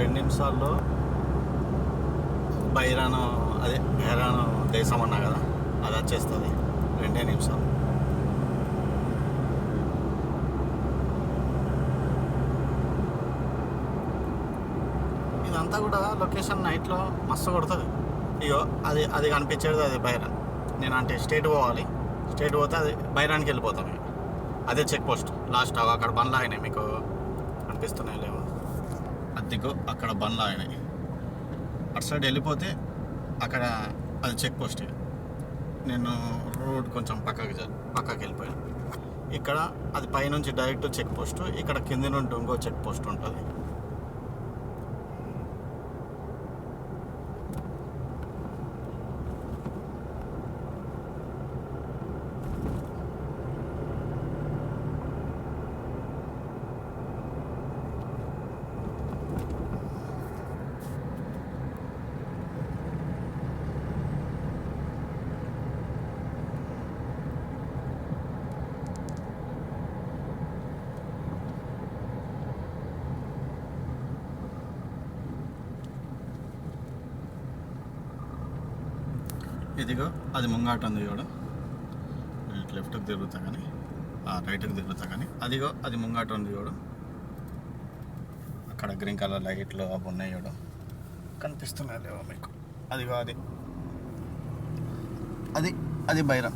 రెండు నిమిషాల్లో బైరాను అదే బైరాను దేశం అన్నా కదా అది వచ్చేస్తుంది. రెండే నిమిషాలు. ఇదంతా కూడా లొకేషన్ నైట్లో మస్తు కొడుతుంది. ఇగో అది అది కనిపించేది అది బైరాన్ నేను అంటే స్టేట్ పోవాలి. స్టేట్ పోతే అది బైరాన్కి వెళ్ళిపోతాం అదే చెక్ పోస్ట్. లాస్ట్ అక్కడ బండ్లు అయినాయి మీకు. కనిపిస్తున్నాయి లేవు. దిగు అక్కడ బండ్లు ఆగినాయి అటు సైడ్ వెళ్ళిపోతే అక్కడ అది చెక్ పోస్ట్. నేను రోడ్ కొంచెం పక్కకి పక్కకి వెళ్ళిపోయాను. ఇక్కడ అది పైనుంచి డైరెక్ట్ చెక్ పోస్ట్ ఇక్కడ కింది నుండి ఇంకో చెక్ పోస్ట్ ఉంటుంది. ఇదిగో అది ముంగాట ఉంది చూడు. ఇటు లెఫ్ట్కి తిరుగుతా కానీ ఆ, రైట్కి తిరుగుతా కానీ అదిగో అది ముంగాట ఉంది చూడు. అక్కడ గ్రీన్ కలర్ లైట్లు అవి ఉన్నాయి చూడు. కనిపిస్తున్నాయి లేవో మీకు? అదిగో అది. అది అది బైరా.